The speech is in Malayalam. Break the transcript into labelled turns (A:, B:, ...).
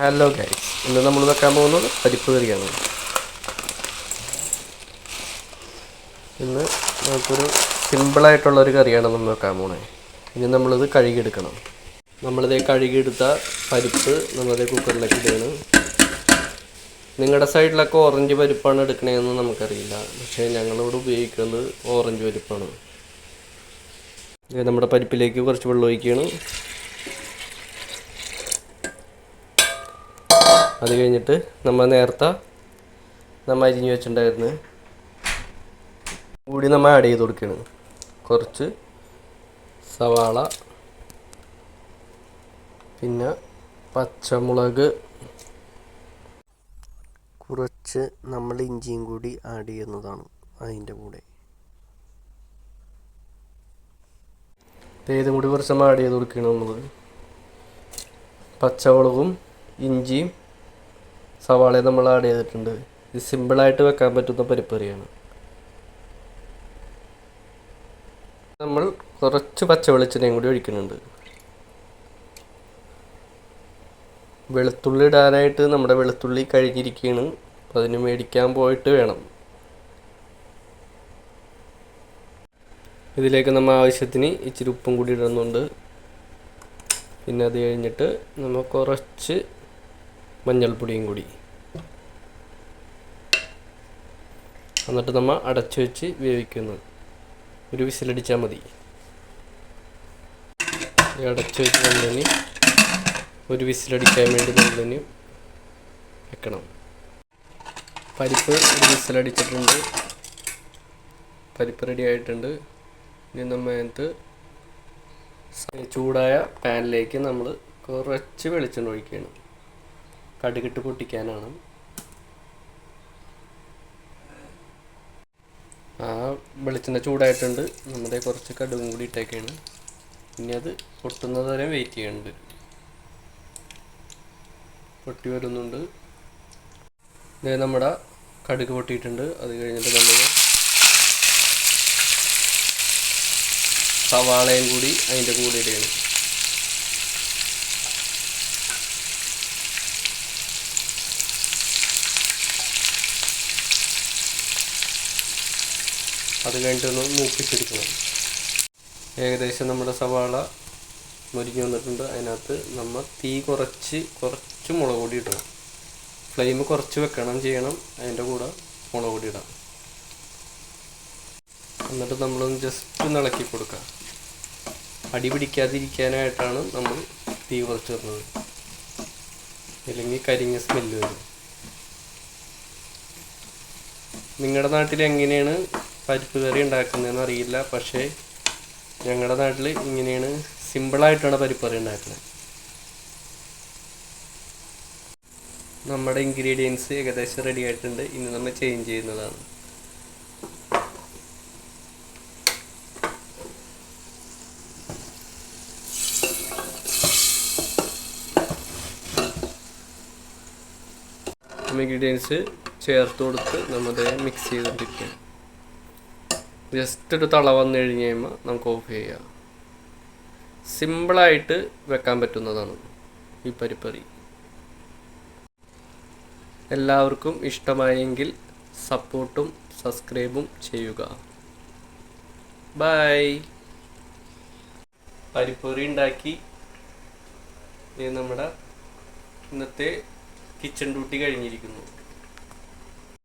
A: ഹലോ ഗൈസ് ഇന്ന് നമ്മൾ വെക്കാൻ പോകുന്നത് പരിപ്പ് കറിയാണ്. ഇന്ന് നമുക്കൊരു സിമ്പിളായിട്ടുള്ള ഒരു കറിയാണ് നമ്മൾ വെക്കാൻ പോകുന്നത് ഇനി നമ്മളിത് കഴുകിയെടുക്കണം. നമ്മളിത് കഴുകിയെടുത്ത പരിപ്പ് നമ്മളത് കുക്കറിലേക്ക് ഇടുകയാണ്. നിങ്ങളുടെ സൈഡിലൊക്കെ ഓറഞ്ച് പരിപ്പാണ് എടുക്കണതെന്ന് നമുക്കറിയില്ല. പക്ഷേ ഞങ്ങളിവിടെ ഉപയോഗിക്കുന്നത് ഓറഞ്ച് പരിപ്പാണ്. നമ്മുടെ പരിപ്പിലേക്ക് കുറച്ച് വെള്ളം ഒഴിക്കുകയാണ്. അത് കഴിഞ്ഞിട്ട് നമ്മൾ നേരത്തെ നമ്മൾ അരിഞ്ഞ് വെച്ചിട്ടുണ്ടായിരുന്നു കൂടി നമ്മൾ ആഡ് ചെയ്ത് കൊടുക്കുകയാണ് കുറച്ച് സവാള പിന്നെ പച്ചമുളക് കുറച്ച് നമ്മൾ ഇഞ്ചിയും കൂടി ആഡ് ചെയ്യുന്നതാണ് അതിന്റെ കൂടെ. ഇതും കൂടി കുറച്ച് നമ്മൾ ആഡ് ചെയ്ത് കൊടുക്കുകയാണ് നമ്മൾ പച്ചമുളകും ഇഞ്ചിയും സവാളയും നമ്മൾ ആഡ് ചെയ്തിട്ടുണ്ട്. ഇത് സിമ്പിളായിട്ട് വെക്കാൻ പറ്റുന്ന പരിപ്പറിയാണ്. നമ്മൾ കുറച്ച് പച്ച വെളിച്ചെണ്ണയും കൂടി ഒഴിക്കുന്നുണ്ട്. വെളുത്തുള്ളി ഇടാനായിട്ട് നമ്മുടെ വെളുത്തുള്ളി കഴിഞ്ഞിരിക്കുകയാണ് അപ്പം അതിന് മേടിക്കാൻ പോയിട്ട് വേണം. ഇതിലേക്ക് നമ്മൾ ആവശ്യത്തിന് ഇച്ചിരി ഉപ്പും കൂടി ഇടുന്നുണ്ട്. പിന്നെ അത് കഴിഞ്ഞിട്ട് നമ്മൾ കുറച്ച് മഞ്ഞൾപ്പൊടിയും കൂടി. എന്നിട്ട് നമ്മൾ അടച്ചു വെച്ച് വേവിക്കുന്നു. ഒരു വിസിലടിച്ചാൽ മതി. അടച്ചു വെച്ച് നമ്മളിനി ഒരു വിസിലടിക്കാൻ വേണ്ടി നമ്മളിനി വെക്കണം. പരിപ്പ് ഒരു വിസിലടിച്ചിട്ടുണ്ട്. പരിപ്പ് റെഡി ആയിട്ടുണ്ട്. ഇനി നമ്മൾ അതിനകത്ത് ചൂടായ പാനിലേക്ക് നമ്മൾ കുറച്ച് വെളിച്ചെണ്ണ ഒഴിക്കുകയാണ്. കടുകിട്ട് പൊട്ടിക്കാനാണ്. ആ വെളിച്ചെണ്ണ ചൂടായിട്ടുണ്ട്. നമ്മുടെ കുറച്ച് കടുകും കൂടി ഇട്ടേക്കാണ്. ഇനി അത് പൊട്ടുന്നത് വരെ വെയിറ്റ് ചെയ്യുന്നുണ്ട് പൊട്ടി വരുന്നുണ്ട്. ഇതേ നമ്മുടെ കടുക് പൊട്ടിയിട്ടുണ്ട്. അത് കഴിഞ്ഞിട്ട് നമ്മൾ സവാളയും കൂടി അതിന്റെ കൂടെ ഇടുകയാണ് അത് കഴിഞ്ഞിട്ടൊന്ന് മൂപ്പിച്ചെടുക്കണം. ഏകദേശം നമ്മുടെ സവാള മുരിഞ്ഞ് വന്നിട്ടുണ്ട്. അതിനകത്ത് നമ്മൾ തീ കുറച്ച് കുറച്ച് മുളക് പൊടി ഇടണം. ഫ്ലെയിം കുറച്ച് വെക്കണം ചെയ്യണം. അതിന്റെ കൂടെ മുളക് പൊടി ഇടാം. എന്നിട്ട് നമ്മളൊന്ന് ജസ്റ്റ് ഇളക്കി കൊടുക്കാം അടി പിടിക്കാതിരിക്കാനായിട്ടാണ് നമ്മൾ തീ കുറച്ച് വരുന്നത് അല്ലെങ്കിൽ കരിഞ്ഞ സ്മെല്ല് വരും. നിങ്ങളുടെ നാട്ടിൽ എങ്ങനെയാണ് പരിപ്പ് കറി ഉണ്ടാക്കുന്നതെന്ന് അറിയില്ല പക്ഷേ ഞങ്ങളുടെ നാട്ടിൽ ഇങ്ങനെയാണ് സിമ്പിളായിട്ടാണ് പരിപ്പ് കറി ഉണ്ടാക്കുന്നത് നമ്മുടെ ഇൻഗ്രീഡിയൻസ് ഏകദേശം റെഡി ആയിട്ടുണ്ട് ഇനി നമ്മൾ ചേഞ്ച് ചെയ്യുന്നതാണ്. ഇൻഗ്രീഡിയൻസ് ചേർത്ത് കൊടുത്ത് നമ്മുടെ മിക്സ് ചെയ്തിട്ടിരിക്കുക ജസ്റ്റ് ഒരു തള വന്നു കഴിഞ്ഞ് കഴിയുമ്പോൾ നമുക്ക് ഓഫ് ചെയ്യാം. സിമ്പിളായിട്ട് വെക്കാൻ പറ്റുന്നതാണ് ഈ പരിപ്പറി. എല്ലാവർക്കും ഇഷ്ടമായെങ്കിൽ സപ്പോർട്ടും സബ്സ്ക്രൈബും ചെയ്യുക. ബൈ പരിപ്പൊറി ഉണ്ടാക്കി. നമ്മുടെ ഇന്നത്തെ കിച്ചൺ ഡ്യൂട്ടി കഴിഞ്ഞിരിക്കുന്നു.